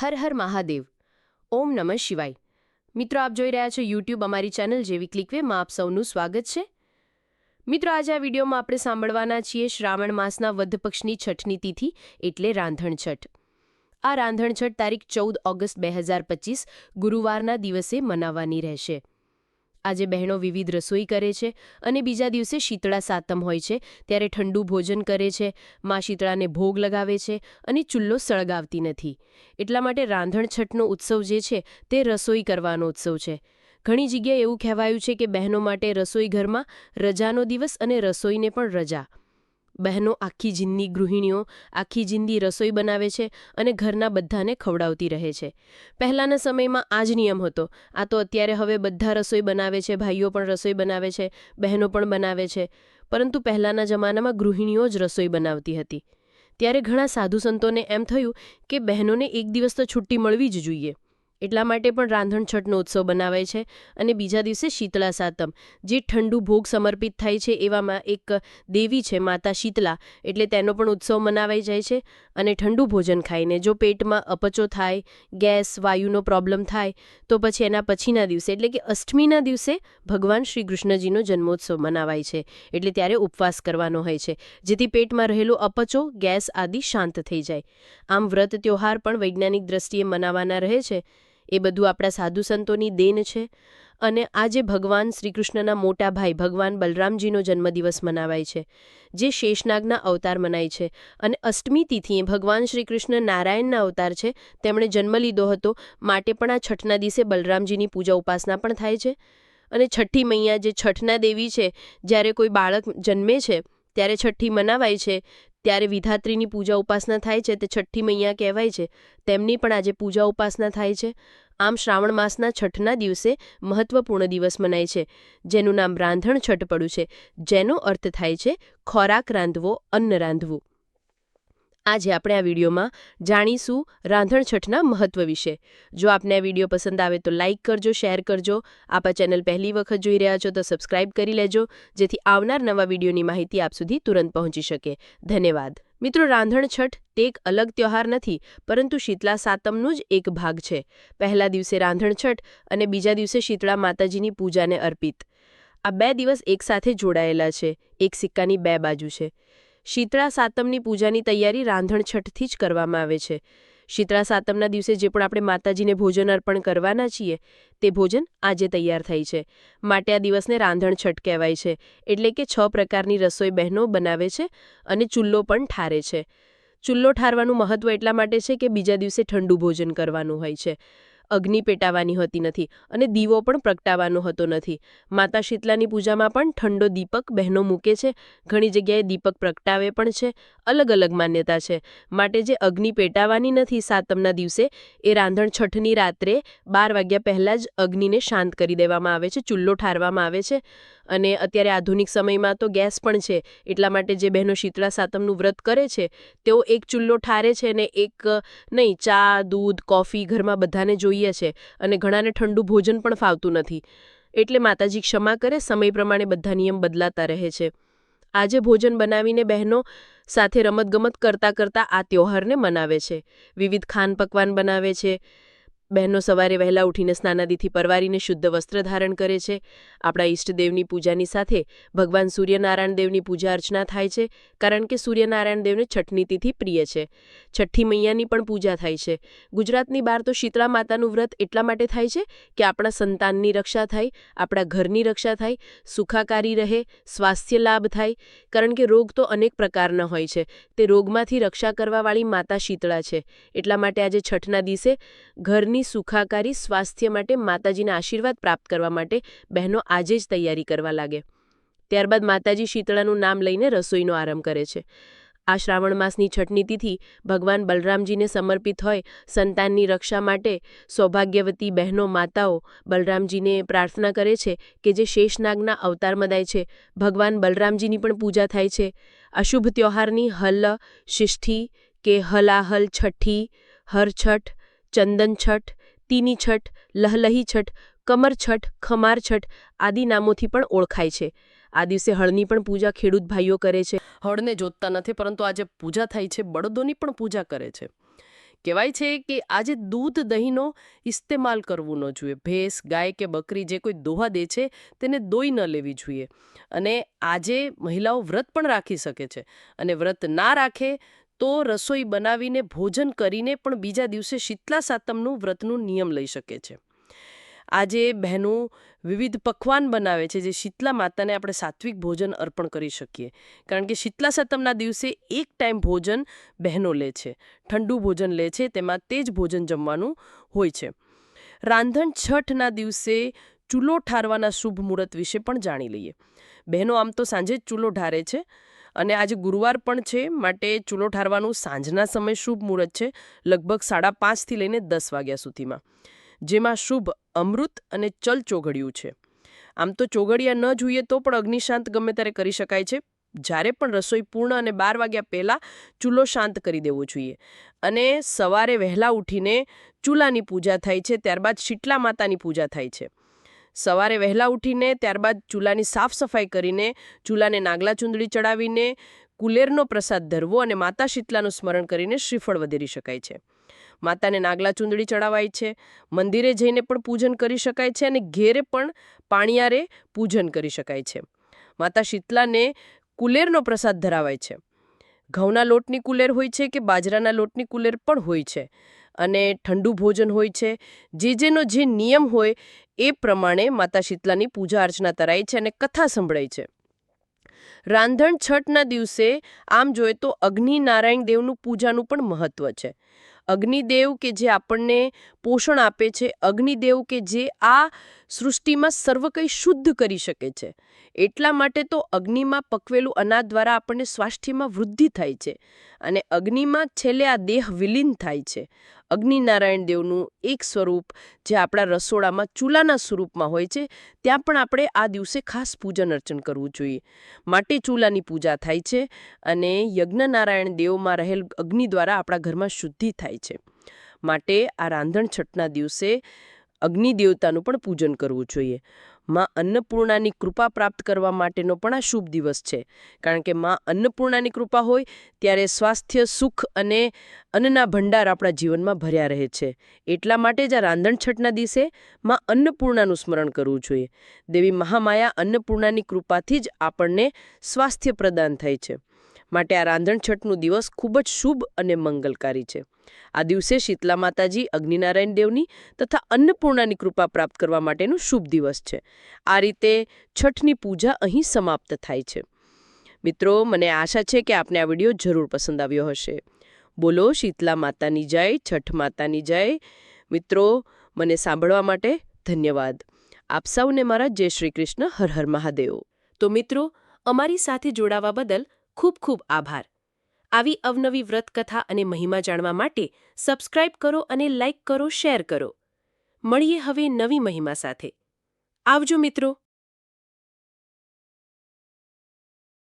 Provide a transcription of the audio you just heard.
હર હર મહાદેવ. ઓમ નમઃ શિવાય. મિત્રો, આપ જોઈ રહ્યા છો યુટ્યુબ અમારી ચેનલ જેવી ક્લિકવેમાં આપ સૌનું સ્વાગત છે. મિત્રો, આજે આ વિડીયોમાં આપણે સાંભળવાના છીએ શ્રાવણ માસના વધ પક્ષની છઠની તિથિ એટલે રાંધણ છઠ. આ રાંધણ છઠ તારીખ ચૌદ ઓગસ્ટ બે ગુરુવારના દિવસે મનાવવાની રહેશે. આજે બહેનો વિવિધ રસોઈ કરે છે અને બીજા દિવસે શીતળા સાતમ હોય છે. ત્યારે ઠંડુ ભોજન કરે છે. મા શીતળાને ભોગ લગાવે છે અને ચૂલ્લો સળગાવતી નથી. એટલા માટે રાંધણછટનો ઉત્સવ જે છે તે રસોઈ કરવાનો ઉત્સવ છે. ઘણી જગ્યાએ એવું કહેવાયું છે કે બહેનો માટે રસોઈ ઘરમાં રજાનો દિવસ અને રસોઈને પણ રજા. બહેનો આખી જિંદગી ગૃહિણીઓ, આખી જિંદગી રસોઈ બનાવે છે અને ઘરના બધાને ખવડાવતી રહે છે. પહેલાંના સમયમાં આ જ નિયમ હતો. આ તો અત્યારે હવે બધા રસોઈ બનાવે છે, ભાઈઓ પણ રસોઈ બનાવે છે, બહેનો પણ બનાવે છે. પરંતુ પહેલાંના જમાનામાં ગૃહિણીઓ જ રસોઈ બનાવતી હતી. ત્યારે ઘણા સાધુ સંતોને એમ થયું કે બહેનોને એક દિવસ તો છુટ્ટી મળવી જ જોઈએ. એટલા માટે પણ રાંધણછઠનો ઉત્સવ બનાવાય છે અને બીજા દિવસે શીતળા સાતમ, જે ઠંડુ ભોગ સમર્પિત થાય છે એવામાં એક દેવી છે માતા શીતલા એટલે તેનો પણ ઉત્સવ મનાવાઈ જાય છે અને ઠંડુ ભોજન ખાઈને જો પેટમાં અપચો થાય, ગેસ, વાયુનો પ્રોબ્લેમ થાય, તો પછી એના પછીના દિવસે, એટલે કે અષ્ટમીના દિવસે ભગવાન શ્રી કૃષ્ણજીનો જન્મોત્સવ મનાવાય છે, એટલે ત્યારે ઉપવાસ કરવાનો હોય છે, જેથી પેટમાં રહેલો અપચો, ગેસ આદિ શાંત થઈ જાય. આમ વ્રત ત્યોહાર પણ વૈજ્ઞાનિક દ્રષ્ટિએ મનાવાના રહે છે એ બધું આપણા સાધુ સંતોની દેન છે. અને આજે ભગવાન શ્રીકૃષ્ણના મોટા ભાઈ ભગવાન બલરામજીનો જન્મદિવસ મનાવાય છે, જે શેષનાગના અવતાર મનાય છે. અને અષ્ટમી તિથિએ ભગવાન શ્રીકૃષ્ણ નારાયણના અવતાર છે, તેમણે જન્મ લીધો હતો, માટે પણ આ છઠના દિવસે બલરામજીની પૂજા ઉપાસના પણ થાય છે. અને છઠ્ઠી મૈયા જે છઠના દેવી છે, જ્યારે કોઈ બાળક જન્મે છે, ત્યારે છઠ્ઠી મનાવાય છે ત્યારે વિધાત્રીની પૂજા ઉપાસના થાય છે તે છઠ્ઠી મૈયા કહેવાય છે. તેમની પણ આજે પૂજા ઉપાસના થાય છે. આમ શ્રાવણ માસના છઠના દિવસે મહત્વપૂર્ણ દિવસ મનાય છે. જેનું નામ રાંધણ છઠ પડ્યું છે. જેનો અર્થ થાય છે ખોરાક રાંધવો, અન્ન રાંધવું. આજે આપણે આ વિડીયોમાં જાણીશું રાંધણછઠના મહત્વ વિશે. જો આપને આ વીડિયો પસંદ આવે તો લાઇક કરજો, શેર કરજો. આપ આ ચેનલ પહેલી વખત જોઈ રહ્યા છો તો સબસ્ક્રાઇબ કરી લેજો, જેથી આવનાર નવા વિડીયોની માહિતી આપ સુધી તુરંત પહોંચી શકે. ધન્યવાદ. મિત્રો રાંધણછઠ તે એક અલગ ત્યોહાર નથી, પરંતુ શીતલા સાતમનું જ એક ભાગ છે. પહેલા દિવસે રાંધણછઠ અને બીજા દિવસે શીતળા માતાજીની પૂજાને અર્પિત. આ બે દિવસ એકસાથે જોડાયેલા છે. એક સિક્કાની બે બાજુ છે. શીતળા સાતમની પૂજાની તૈયારી રાંધણ છઠથી જ કરવામાં આવે છે. શીતળા સાતમના દિવસે જે પણ આપણે માતાજીને ભોજન અર્પણ કરવાના છીએ, તે ભોજન આજે તૈયાર થાય છે. માટે આ દિવસને રાંધણછઠ કહેવાય છે. એટલે કે છ પ્રકારની રસોઈ બહેનો બનાવે છે અને ચૂલ્લો પણ ઠારે છે. ચૂલ્લો ઠારવાનું મહત્વ એટલા માટે છે કે બીજા દિવસે ઠંડુ ભોજન કરવાનું હોય છે. અગ્નિ પેટાવાની હોતી નથી અને દીવો પણ પ્રગટાવવાનો હોતો નથી. માતા શીતલાની પૂજામાં પણ ઠંડો દીપક બહેનો મૂકે છે. ઘણી જગ્યાએ દીપક પ્રગટાવે પણ છે. અલગ અલગ માન્યતા છે. માટે જે અગ્નિ પેટાવાની નથી સાતમના દિવસે, એ રાંધણ છઠની રાત્રે બાર વાગ્યા પહેલાં જ અગ્નિને શાંત કરી દેવામાં આવે છે, ચૂલ્લો ઠારવામાં આવે છે. અને અત્યારે આધુનિક સમયમાં તો ગેસ પણ છે. એટલા માટે જે બહેનો શીતળા સાતમનું વ્રત કરે છે, તેઓ એક ચૂલ્લો ઠારે છે અને એક નહીં, ચા, દૂધ, કોફી ઘરમાં બધાને જોઈએ છે અને ઘણાને ઠંડુ ભોજન પણ ફાવતું નથી. એટલે માતાજી ક્ષમા કરે, સમય પ્રમાણે બધા નિયમ બદલાતા રહે છે. આજે ભોજન બનાવીને બહેનો સાથે રમતગમત કરતાં કરતાં આ તહેવારને મનાવે છે. વિવિધ ખાન પકવાન બનાવે છે. બહેનો સવારે વહેલા ઉઠીને સ્નાનાદિથી પરવારીને શુદ્ધ વસ્ત્ર ધારણ કરે છે. આપણા ઈષ્ટદેવની પૂજાની સાથે ભગવાન સૂર્યનારાયણ દેવની પૂજા અર્ચના થાય છે, કારણ કે સૂર્યનારાયણ દેવને છઠ્ઠની તિથિ પ્રિય છે. છઠ્ઠી મૈયાની પણ પૂજા થાય છે. ગુજરાતની બહાર તો શીતળા માતાનું વ્રત એટલા માટે થાય છે કે આપણા સંતાનની રક્ષા થાય, આપણા ઘરની રક્ષા થાય, સુખાકારી રહે, સ્વાસ્થ્ય લાભ થાય, કારણ કે રોગ તો અનેક પ્રકારના હોય છે. તે રોગમાંથી રક્ષા કરવાવાળી માતા શીતળા છે. એટલા માટે આજે છઠના દિવસે ઘરની ઘરની સુખાકારી સ્વાસ્થ્ય માટે, માતાજીના આશીર્વાદ પ્રાપ્ત કરવા માટે બહેનો આજે જ તૈયારી કરવા લાગે. ત્યારબાદ માતાજી શીતળાનું નામ લઈને રસોઈનો આરંભ કરે છે. આ શ્રાવણ માસની છઠની તિથિ ભગવાન બલરામજીને સમર્પિત હોય, સંતાનની રક્ષા માટે સૌભાગ્યવતી બહેનો, માતાઓ બલરામજીને પ્રાર્થના કરે છે કે જે શેષનાગના અવતાર મદાય છે, ભગવાન બલરામજીની પણ પૂજા થાય છે. અશુભ ત્યોહારની હલ, શિષ્ઠી કે હલાહલ છઠ્ઠી, હરછઠ ચંદન છઠ તીની છઠ, લહલહી છઠ, કમર છઠ, ખમાર છઠ આદિ નામોથી પણ ઓળખાય છે. આ દિવસે હળની પણ પૂજા ખેડૂત ભાઈઓ કરે છે. હળને જોતતા નથી, પરંતુ આજે પૂજા થાય છે. બળદોની પણ પૂજા કરે છે. કહેવાય છે કે આજે દૂધ દહીંનો ઇસ્તેમાલ કરવું ન જોઈએ. ભેંસ, ગાય કે બકરી જે કોઈ દોહા દે છે, તેને દોઈ ન લેવી જોઈએ. અને આજે મહિલાઓ વ્રત પણ રાખી શકે છે. અને વ્રત ના રાખે તો રસોઈ બનાવીને, ભોજન કરીને પણ બીજા દિવસે શીતલા સાતમનું વ્રતનું નિયમ લઈ શકે છે. આજે બહેનો વિવિધ પકવાન બનાવે છે, જે શીતલા માતાને આપણે સાત્વિક ભોજન અર્પણ કરી શકીએ. કારણ કે શીતલા સાતમના દિવસે એક ટાઈમ ભોજન બહેનો લે છે. ઠંડુ ભોજન લે છે, તેમાં તે જ ભોજન જમવાનું હોય છે. રાંધણ છઠના દિવસે ચૂલો ઠારવાના શુભ મુહૂર્ત વિશે પણ જાણી લઈએ. બહેનો આમ તો સાંજે જ ચૂલો ઠારે છે. અને આજે ગુરુવાર પણ છે, માટે ચૂલો ઠારવાનું સાંજના સમય શુભ મુહૂર્ત છે, લગભગ સાડા પાંચથી લઈને દસ વાગ્યા સુધીમાં. જેમાં શુભ, અમૃત અને ચલ ચોઘડિયું છે. આમ તો ચોઘડિયા ન જોઈએ તો પણ અગ્નિશાંત ગમે ત્યારે કરી શકાય છે. જ્યારે પણ રસોઈ પૂર્ણ અને બાર વાગ્યા પહેલાં ચૂલો શાંત કરી દેવો જોઈએ. અને સવારે વહેલા ઉઠીને ચૂલાની પૂજા થાય છે, ત્યારબાદ શીતલા માતાની પૂજા થાય છે. સવારે વહેલા ઉઠીને, ત્યારબાદ ચૂલાની સાફ સફાઈ કરીને, ચૂલાને નાગલા ચૂંદડી ચડાવીને, કુલેરનો પ્રસાદ ધરવો અને માતા શીતલાનું સ્મરણ કરીને શ્રીફળ વધેરી શકાય છે. માતાને નાગલા ચૂંદડી ચડાવાય છે. મંદિરે જઈને પણ પૂજન કરી શકાય છે અને ઘેરે પણ પાણીયારે પૂજન કરી શકાય છે. માતા શીતલાને કુલેરનો પ્રસાદ ધરાવાય છે. ઘઉંના લોટની કુલેર હોય છે કે બાજરાના લોટની કુલેર પણ હોય છે. અને ઠંડુ ભોજન હોય છે. જે જેનો જે નિયમ હોય, એ પ્રમાણે માતા શીતલાની પૂજા અર્ચના કરાય છે અને કથા સંભળાય છે. રાંધણ છઠના દિવસે આમ જોઈએ તો અગ્નિ નારાયણ દેવનું પૂજાનું પણ મહત્વ છે. અગ્નિદેવ કે જે આપણને પોષણ આપે છે અગ્નિદેવ કે જે આ સૃષ્ટિમાં સર્વ કંઈ શુદ્ધ કરી શકે છે. એટલા માટે તો અગ્નિમાં પકવેલું અનાજ દ્વારા આપણને સ્વાસ્થ્યમાં વૃદ્ધિ થાય છે અને અગ્નિમાં છેલ્લે આ દેહ વિલીન થાય છે. અગ્નિનારાયણ દેવનું એક સ્વરૂપ જે આપણા રસોડામાં ચૂલાના સ્વરૂપમાં હોય છે, ત્યાં પણ આપણે આ દિવસે ખાસ પૂજન અર્ચન કરવું જોઈએ. માટે ચૂલાની પૂજા થાય છે અને યજ્ઞનારાયણ દેવમાં રહેલ અગ્નિ દ્વારા આપણા ઘરમાં શુદ્ધિ થાય છે. માટે આ રાંધણ છઠના દિવસે અગ્નિ દેવતાનું પણ પૂજન કરવું જોઈએ. માં અન્નપૂર્ણાની કૃપા પ્રાપ્ત કરવા માટેનો પણ આ શુભ દિવસ છે. કારણ કે માં અન્નપૂર્ણાની કૃપા હોય, ત્યારે સ્વાસ્થ્ય, સુખ અને અન્નના ભંડાર આપણા જીવનમાં ભર્યા રહે છે. એટલા માટે જ આ રાંધણ છઠના દિવસે માં અન્નપૂર્ણાનું સ્મરણ કરવું જોઈએ. દેવી મહામાયા અન્નપૂર્ણાની કૃપાથી જ આપણને સ્વાસ્થ્ય પ્રદાન થાય છે. માટે આ રાંધણછઠનું દિવસ ખૂબ જ શુભ અને મંગલકારી છે. આ દિવસે શીતલા માતાજી, અગ્નિનારાયણ દેવની તથા અન્નપૂર્ણાની કૃપા પ્રાપ્ત કરવા માટેનું શુભ દિવસ છે. આ રીતે છઠની પૂજા અહીં સમાપ્ત થાય છે. મિત્રો, મને આશા છે કે આપને આ વીડિયો જરૂર પસંદ આવ્યો હશે. બોલો, શીતલા માતાની જય, છઠ માતાની જય. મિત્રો, મને સાંભળવા માટે ધન્યવાદ. આપ સૌને મારા જય શ્રી કૃષ્ણ, હર હર મહાદેવ. તો મિત્રો, અમારી સાથે જોડાવા બદલ ખૂબ ખૂબ આભાર. આવી અવનવી વ્રતકથા અને મહિમા જાણવા માટે સબસ્ક્રાઇબ કરો અને લાઇક કરો, શેર કરો. મળીએ હવે નવી મહિમા સાથે. આવજો મિત્રો.